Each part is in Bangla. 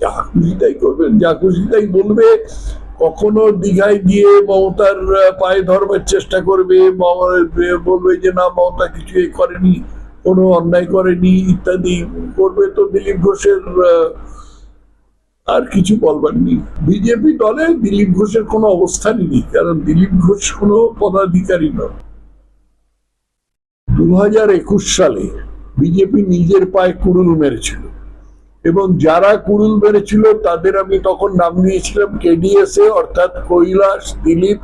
যা খুশি তাই করবেন, যা খুশি তাই বলবে। কখনো দীঘায় গিয়ে মমতার পায়ে ধরবার চেষ্টা করবে বলবে যে, না, মমতা কিছুই করেনি, কোনো অন্যায় করেনি, ইত্যাদি করবে তো দিলীপ ঘোষের আর কিছু বলবার নেই। বিজেপি দলে দিলীপ ঘোষের কোনো অবস্থানই নেই, কারণ দিলীপ ঘোষ কোনো পদাধিকারী নয়। দু সালে বিজেপি নিজের পায়ে কুড়ুল মেরেছিল। এবং যারা কুড়ুল মেরেছিল, তাদের আমি তখন নাম দিয়েছিলাম এ অর্থাৎ কৈলাস, দিলীপ,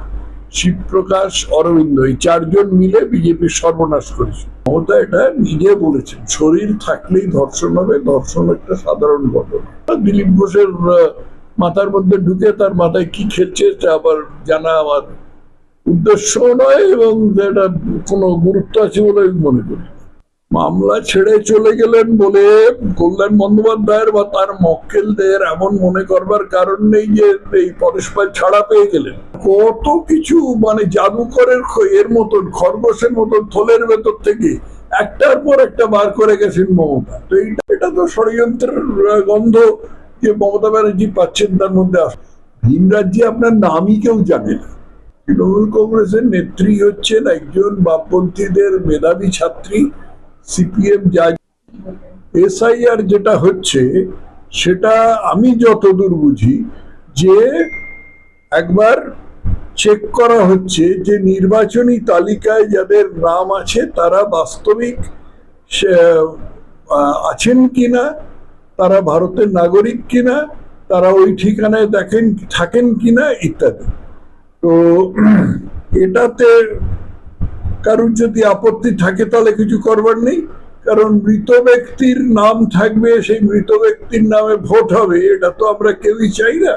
শিবপ্রকাশ, অরবিন্দ। এই চারজন মিলে বিজেপির সর্বনাশ করেছিল। মমতা এটা নিজে বলেছেন, শরীর থাকলেই ধর্ষণ হবে, ধর্ষণ একটা সাধারণ ঘটনা। দিলীপ ঘোষের মাথার মধ্যে ঢুকে তার মাথায় কি খেলছে আবার জানা আমার উদ্দেশ্য নয় এবং এটা কোনো গুরুত্ব আছে বলে আমি মনে করি। মামলা ছেড়ে চলে গেলেন বলে কল্যাণ বন্দ্যোপাধ্যায়ের বা তার মক্কেলদের এমন মনে করবার কারণ নেই যে এই পরস্পর ছাড়া পেয়ে গেলেন। কত কিছু মানে জাদুকরের এর মতন, খরগোশের মতন থলের ভেতর থেকে একটার পর একটা বার করে গেছেন মমতা। তো এইটা এটা তো ষড়যন্ত্রের গন্ধ যে মমতা ব্যানার্জি পাচ্ছেন তার মধ্যে আস- ভিন রাজ্যে আপনার নামই কেউ জানে না। তৃণমূল কংগ্রেসের নেত্রী হচ্ছেন একজন বামপন্থীদের মেধাবী ছাত্রী। সিপিএম যা এসআইআর যেটা হচ্ছে, সেটা আমি যতদূর বুঝি যে একবার চেক করা হচ্ছে যে নির্বাচনী তালিকায় যাদের নাম আছে, তারা বাস্তবিক আছেন কিনা, তারা ভারতের নাগরিক কিনা, তারা ওই ঠিকানায় দেখেন, থাকেন কিনা, ইত্যাদি। তো এটাতে কারোর যদি আপত্তি থাকে তাহলে কিছু করবার নেই। কারণ মৃত ব্যক্তির নাম থাকবে, সেই মৃত ব্যক্তির নামে ভোট হবে, এটা তো আমরা কেউই চাই না।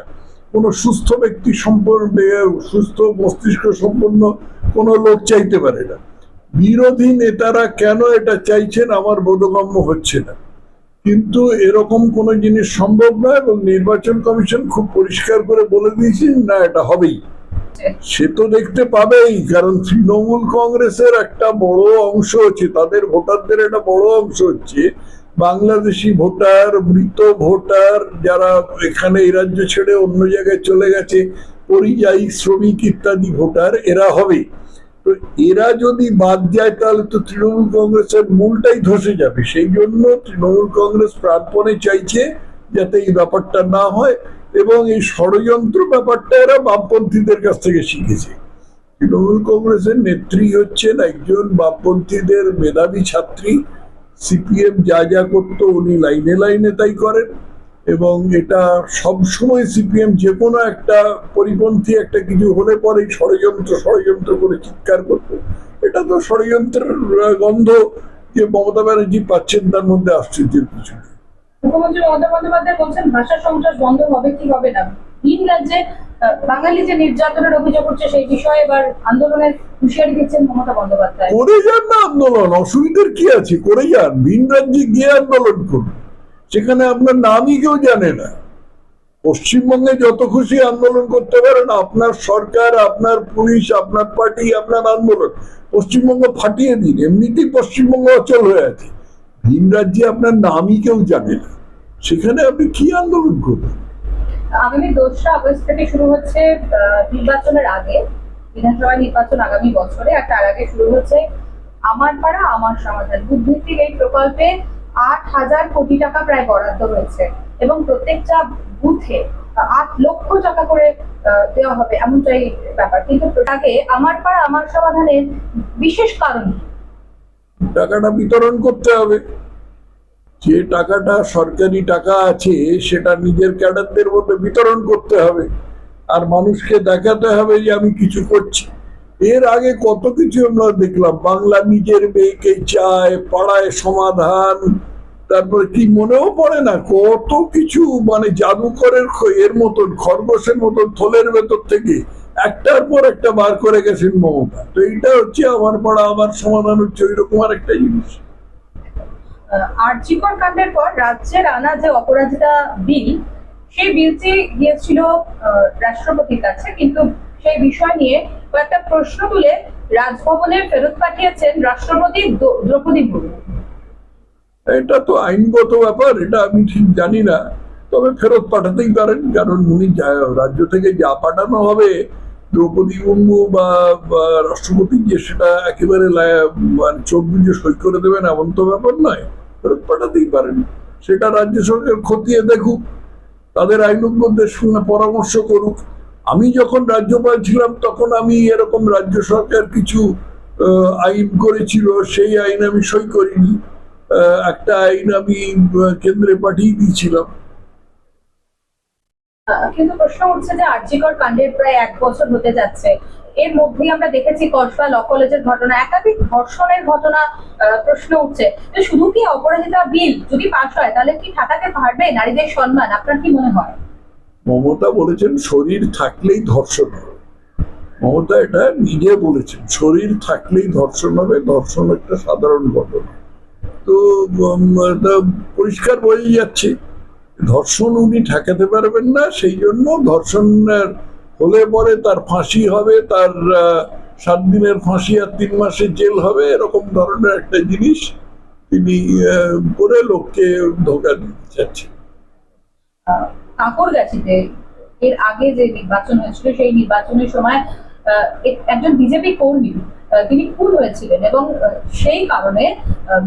কোনো সুস্থ ব্যক্তি সম্পর্কে, সুস্থ মস্তিষ্ক সম্পন্ন কোনো লোক চাইতে পারে না। বিরোধী নেতারা কেন এটা চাইছেন আমার বোধগম্য হচ্ছে না। কিন্তু এরকম কোনো জিনিস সম্ভব নয় এবং নির্বাচন কমিশন খুব পরিষ্কার করে বলে দিয়েছেন না, এটা হবেই। সে তো দেখতে পাবেই, কারণ তৃণমূল কংগ্রেসের একটা বড় অংশ হচ্ছে, তাদের ভোটারদের একটা বড় অংশ হচ্ছে, বাংলাদেশি ভোটার, মৃত ভোটার, যারা এখানে এই রাজ্য ছেড়ে অন্য জায়গায় চলে গেছে, পরিযায়ী শ্রমিক ইত্যাদি ভোটার এরা হবে। তো এরা যদি বাদ যায়, তাহলে তো তৃণমূল কংগ্রেসের মূলটাই ধসে যাবে। সেই জন্য তৃণমূল কংগ্রেস প্রাণপণে চাইছে যাতে এই ব্যাপারটা না হয়। এবং এই ষড়যন্ত্র ব্যাপারটা এরা বামপন্থীদের কাছ থেকে শিখেছে। তৃণমূল কংগ্রেসের নেত্রী হচ্ছেন একজন বামপন্থীদের মেধাবী ছাত্রী। সিপিএম যা যা করতো উনি লাইনে লাইনে তাই করেন এবং এটা সবসময় সিপিএম যে কোনো একটা পরিপন্থী একটা কিছু হলে পরে ষড়যন্ত্র ষড়যন্ত্র করে চিৎকার করতো। এটা তো ষড়যন্ত্রের গন্ধ যে মমতা ব্যানার্জি পাচ্ছেন তার মধ্যে আশ্চর্যের কিছু নেই। মুখ্যমন্ত্রী মমতা বন্দ্যোপাধ্যায় বলছেন, ভাষা সন্ত্রাস বন্ধ হবে কি হবে না? ভিন রাজ্যে বাঙালি যে নির্যাতনের অভিযোগ হচ্ছে সেই বিষয়ে এবার আন্দোলনের হুঁশিয়ারি দিচ্ছেন মমতা বন্দ্যোপাধ্যায়। করে যান না আন্দোলন, অসুবিধার কি আছে? করে যান, ভিন রাজ্যে গিয়ে আন্দোলন করুন। সেখানে আপনার নামই কেউ জানে না। পশ্চিমবঙ্গে যত খুশি আন্দোলন করতে পারেন, আপনার সরকার, আপনার পুলিশ, আপনার পার্টি, আপনার আন্দোলন। পশ্চিমবঙ্গ ফাটিয়ে দিন, এমনিতেই পশ্চিমবঙ্গ অচল হয়ে আছে। ভিন আপনার নামই কেউ জানে না। সেখানে আপনি কি আন্দোলন করবেন? আগামী দোসরা আগস্ট থেকে শুরু হচ্ছে নির্বাচনের আগে, বিধানসভা নির্বাচন আগামী বছরে, আর তার আগে শুরু হচ্ছে আমার পাড়া, আমার সমাধান। বুদ্ধিভিত্তিক এই প্রকল্পে আট হাজার কোটি টাকা প্রায় বরাদ্দ হয়েছে এবং প্রত্যেকটা বুথে আট লক্ষ টাকা করে দেওয়া হবে, এমনটাই ব্যাপার। কিন্তু আগে আমার পাড়া, আমার সমাধানের বিশেষ কারণ? টাকাটা বিতরণ করতে হবে। যে টাকাটা সরকারি টাকা আছে, সেটা নিজের ক্যাডারদের মধ্যে বিতরণ করতে হবে। আর মানুষকে দেখাতে হবে যে আমি কিছু করছি। এর আগে কত কিছু আমরা দেখলাম। বাংলা নিজের মেয়েকে চায়, পাড়ায় সমাধান, তারপরে কি মনেও পড়ে না, কত কিছু মানে জাদুকরের এর মতন, খরগোশের মতন থলের ভেতর থেকে একটার পর একটা বার করে গেছেন মমতা। তো এইটা হচ্ছে আমার পাড়া আমার সমাধান হচ্ছে ওইরকম আর একটা জিনিস আরজিকর কাণ্ডের পর রাজ্যের আনা যে অপরাজিতা বিল সেই বিলটি গিয়েছিল রাষ্ট্রপতির কাছে কিন্তু সেই বিষয় নিয়ে কয়েকটা প্রশ্ন তুলে রাজভবনে ফেরত পাঠিয়েছেন রাষ্ট্রপতি দ্রৌ- দ্রৌপদী মুর্মু। এটা তো আইনগত ব্যাপার এটা আমি ঠিক জানি না। তবে ফেরত পাঠাতেই পারেন কারণ উনি রাজ্য থেকে যা পাঠানো হবে দ্রৌপদী মুর্মু বা রাষ্ট্রপতি যে সেটা একেবারে মানে চোখ বুঝে সই করে দেবেন, এমন তো ব্যাপার নয়। ফেরত পাঠাতেই পারেন। সেটা রাজ্য সরকার খতিয়ে দেখুক, তাদের আইনজ্ঞদের সঙ্গে পরামর্শ করুক। আমি যখন রাজ্যপাল ছিলাম, তখন আমি এরকম রাজ্য সরকার কিছু আইন করেছিল, সেই আইন আমি সই করিনি। একটা আইন আমি কেন্দ্রে পাঠিয়ে দিয়েছিলাম। কিন্তু প্রশ্ন উঠছে যে আর্যিকর কাণ্ডের প্রায় এক বছর হতে যাচ্ছে। এর মধ্যে আমরা দেখেছি কসবা ল কলেজের ঘটনা, একাধিক ধর্ষণের ঘটনা প্রশ্ন উঠছে। শুধু কি অপরাজিতা বিল যদি পাশ হয়, তাহলে কি ঠেকাতে পারবে নারীদের সম্মান? আপনার কি মনে হয়? মমতা বলেছেন, শরীর থাকলেই ধর্ষণ হবে। মমতা এটা নিজে বলেছেন, শরীর থাকলেই ধর্ষণ হবে, ধর্ষণ একটা সাধারণ ঘটনা। তো পরিষ্কার বোঝা যাচ্ছে। ধর্ষণ উনি ঠেকাতে পারবেন না, সেই জন্য ধর্ষণের হলে পরে তার ফাঁসি হবে, তার সাত দিনের ফাঁসি আর তিন মাসের জেল হবে, এরকম ধরনের একটা জিনিস তিনি করে লোককে ধোকা দিতে চাচ্ছেন। কাকরগাছিতে এর আগে যে নির্বাচন হয়েছিল, সেই নির্বাচনের সময় একজন বিজেপি কর্মী তিনি খুন হয়েছিলেন এবং সেই কারণে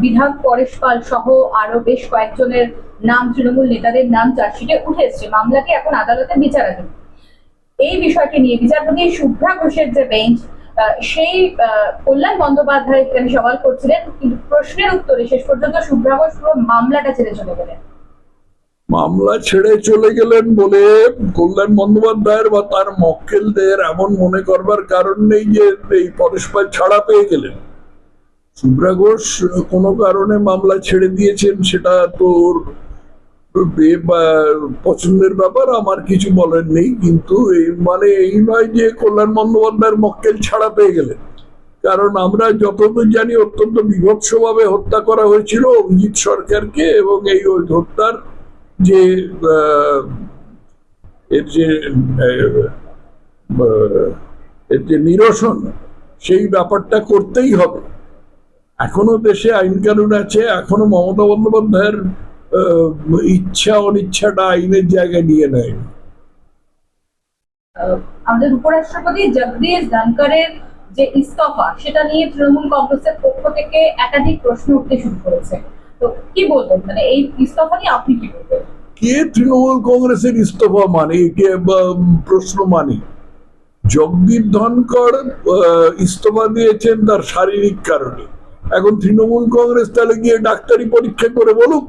বিধায়ক পরেশ পাল সহ আরও বেশ কয়েকজনের নাম, তৃণমূল নেতাদের নাম চার্জশিটে উঠে এসছে। মামলাটি এখন আদালতে বিচারাধীন। এই বিষয়টি নিয়ে বিচারপতি শুভ্রা ঘোষের যে বেঞ্চ সেই কল্যাণ বন্দ্যোপাধ্যায় এখানে সওয়াল করছিলেন, কিন্তু প্রশ্নের উত্তরে শেষ পর্যন্ত শুভ্রা ঘোষ পুরো মামলাটা ছেড়ে চলে গেলেন। মামলা ছেড়ে চলে গেলেন বলে কল্যাণ বন্দ্যোপাধ্যায়ের বা তার মক্কেলদের এমন মনে করবার কারণ নেই যে এই পরস্পর ছাড়া পেয়ে গেলেন। সুব্রা ঘোষ কোনো কারণে মামলা ছেড়ে দিয়েছেন, সেটা তোর পছন্দের ব্যাপার, আমার কিছু বলার নেই, কিন্তু এই মানে এই নয় যে কল্যাণ বন্দ্যোপাধ্যায়ের মক্কেল ছাড়া পেয়ে গেলেন কারণ আমরা যতদূর জানি, অত্যন্ত বিভৎসভাবে হত্যা করা হয়েছিল অভিজিৎ সরকারকে এবং এই হত্যার যে এর যে এর যে নিরসন, সেই ব্যাপারটা করতেই হবে। এখনও দেশে আইন কানুন আছে, এখনও মমতা বন্দ্যোপাধ্যায়ের ইচ্ছা অনিচ্ছাটা আইনের জায়গায় নিয়ে নেয়। আমাদের উপরাষ্ট্রপতি জগদীশ ধনকরের যে ইস্তফা সেটা নিয়ে তৃণমূল কংগ্রেসের পক্ষ থেকে একাধিক প্রশ্ন উঠতে শুরু করেছে। তো কি বলবেন? মানে এই ইস্তফা নিয়ে আপনি কি বলবেন? কে তৃণমূল কংগ্রেসের ইস্তফা মানে? কে প্রশ্ন মানে? জগদীপ ধনকর ইস্তফা দিয়েছেন তার শারীরিক কারণে। এখন তৃণমূল কংগ্রেস তাহলে গিয়ে ডাক্তারি পরীক্ষা করে বলুক।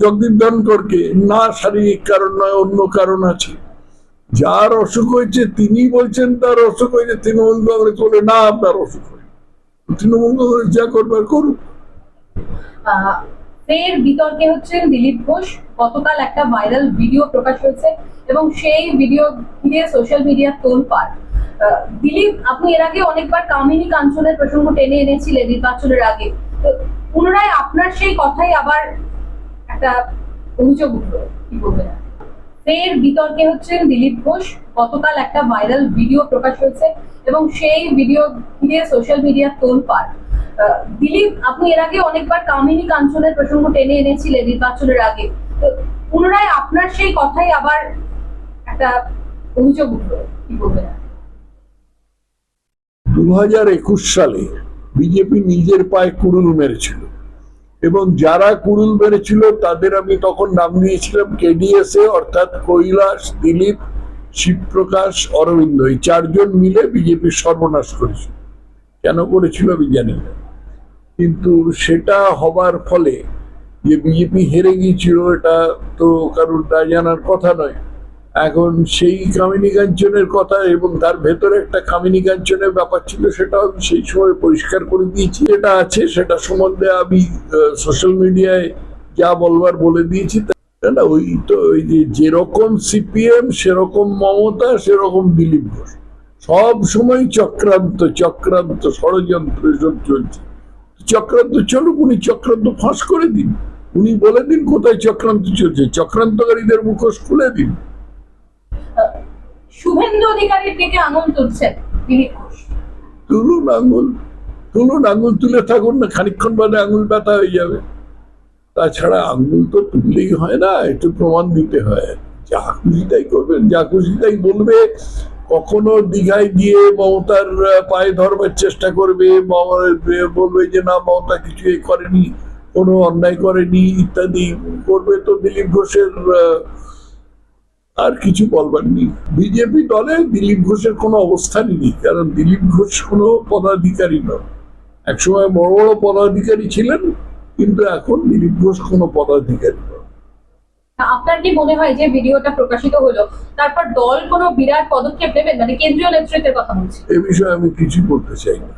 জগদীপ ধনকরকে না শারীরিক কারণ নয়, অন্য কারণ আছে। যার অসুখ হয়েছে, তিনি বলছেন তার অসুখ হয়েছে, তৃণমূল কংগ্রেস বলে, না আপনার অসুখ হয়েছে তৃণমূল কংগ্রেস যা করবার করুক। ফের বিতর্কে হচ্ছেন দিলীপ ঘোষ। গতকাল একটা ভাইরাল ভিডিও প্রকাশ হয়েছে এবং সেই ভিডিও ঘিরে সোশ্যাল মিডিয়া তোলপাড়। দিলীপ, আপনি এর আগে অনেকবার কামিনী কাঞ্চনের প্রসঙ্গ টেনে এনেছিলেন নির্বাচনের আগে। তো পুনরায় আপনার সেই কথাই আবার একটা অভিযোগ উঠল, কি বলবেন ফের বিতর্কে হচ্ছেন দিলীপ ঘোষ। গতকাল একটা ভাইরাল ভিডিও প্রকাশ হয়েছে এবং সেই ভিডিও ঘিরে সোশ্যাল মিডিয়া তোলপাড়। দিলীপ, আপনি এর আগে অনেকবার কামিনী কাঞ্চনের প্রসঙ্গ টেনে এনেছিলেন নির্বাচনের আগে। তো পুনরায় আপনার সেই কথাই আবার একটা অভিযোগ উঠল, কি বলবেন দু হাজার সালে বিজেপি নিজের পায়ে কুড়ুল মেরেছিল। এবং যারা কুড়ুল মেরেছিল, তাদের আমি তখন নাম দিয়েছিলাম কেডিএস এ অর্থাৎ কৈলাস, দিলীপ, শিবপ্রকাশ, অরবিন্দ। এই চারজন মিলে বিজেপির সর্বনাশ করেছিল। কেন করেছিল আমি জানি না। কিন্তু সেটা হবার ফলে যে বিজেপি হেরে গিয়েছিল, এটা তো কারোর তা জানার কথা নয়। এখন সেই কামিনী কাঞ্চনের কথা এবং তার ভেতরে একটা কামিনী কাঞ্চনের ব্যাপার ছিল সেটা আমি সেই সময় পরিষ্কার করে দিয়েছি। যেটা আছে, সেটা সম্বন্ধে আমি সোশ্যাল মিডিয়ায় যা বলবার বলে দিয়েছি না ওই তো, ওই যে যেরকম সিপিএম সেরকম মমতা, সেরকম দিলীপ ঘোষ। সব সময় চক্রান্ত চক্রান্ত ষড়যন্ত্র এসব চলছে। চক্রান্ত চলুক, উনি চক্রান্ত ফাঁস করে দিন। উনি বলে দিন কোথায় চক্রান্ত চলছে। চক্রান্তকারীদের মুখোশ খুলে দিন। শুভেন্দু অধিকারীর আঙুল তুলছেন তুলুন আঙুল তুলুন আঙুল, তুলে থাকুন না, খানিকক্ষণ বাদে আঙুল ব্যথা হয়ে যাবে। তাছাড়া আঙ্গুল তো তুললেই হয় না, একটু প্রমাণ দিতে হয়। যা খুশি তাই করবেন যা খুশি তাই বলবে, কখনো দীঘায় গিয়ে মমতার পায়ে ধরবার চেষ্টা করবে বলবে যে, না, মমতা কিছু করেনি, কোনো অন্যায় করেনি, ইত্যাদি। করবে তো দিলীপ ঘোষের আর কিছু বলবার নেই। বিজেপি দলে দিলীপ ঘোষের কোনো অবস্থানই নেই কারণ দিলীপ ঘোষ কোনো পদাধিকারী নয়। একসময় বড় বড় পদাধিকারী ছিলেন কিন্তু এখন দিলীপ ঘোষ কোনো পদাধিকারী নয়। আপনার কি মনে হয় যে ভিডিওটা প্রকাশিত হলো তারপর দল কোনো বিরাট পদক্ষেপ নেবেন? মানে কেন্দ্রীয় নেতৃত্বের কথা বলছি। এ বিষয়ে আমি কিছু বলতে চাই না।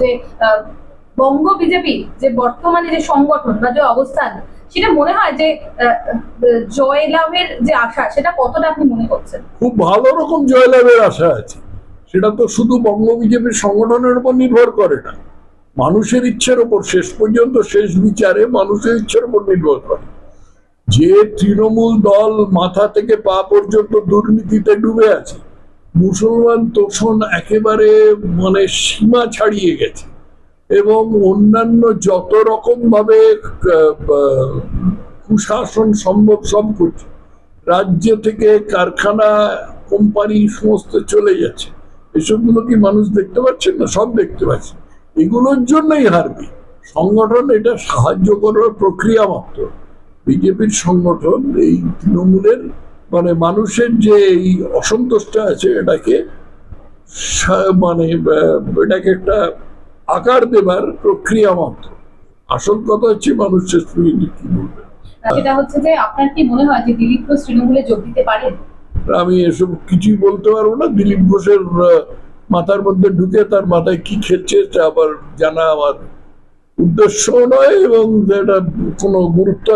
যে বঙ্গ বিজেপি যে বর্তমানে যে সংগঠন বা যে অবস্থান সেটা মনে হয় যে জয়লাভের যে আশা, সেটা কতটা আপনি মনে করছেন? খুব ভালো রকম জয়লাভের আশা আছে। সেটা তো শুধু বঙ্গ বিজেপির সংগঠনের উপর নির্ভর করে না। মানুষের ইচ্ছের উপর শেষ পর্যন্ত শেষ বিচারে মানুষের ইচ্ছের উপর নির্ভর করে। যে তৃণমূল দল মাথা থেকে পা পর্যন্ত দুর্নীতিতে ডুবে আছে, মুসলমান তোষণ একেবারে মানে সীমা ছাড়িয়ে গেছে। এবং অন্যান্য যত রকম ভাবে কুশাসন সম্ভব সব করছে। রাজ্য থেকে কারখানা, কোম্পানি, সমস্ত চলে যাচ্ছে। এসবগুলো কি মানুষ দেখতে পাচ্ছেন না? সব দেখতে পাচ্ছে এগুলোর জন্যই হারবে। সংগঠন এটা সাহায্য করার প্রক্রিয়া মাত্র। বিজেপির সংগঠন এই তৃণমূলের মানে মানুষের যে এই অসন্তোষটা আছে, এটাকে মানে এটাকে একটা আকার দেবার প্রক্রিয়া মাত্র। আসল কথা হচ্ছে মানুষ শেষ পর্যন্ত কি বলবে? সেটা হচ্ছে যে আপনার কি মনে হয় যে দিলীপ ঘোষ তৃণমূলে যোগ দিতে পারেন আমি এসব কিছুই বলতে পারব না। দিলীপ ঘোষের মাথার মধ্যে ঢুকে তার মাথায় কি খেলছে আবার জানা আমার উদ্দেশ্য নয় এবং এটা কোনো গুরুত্ব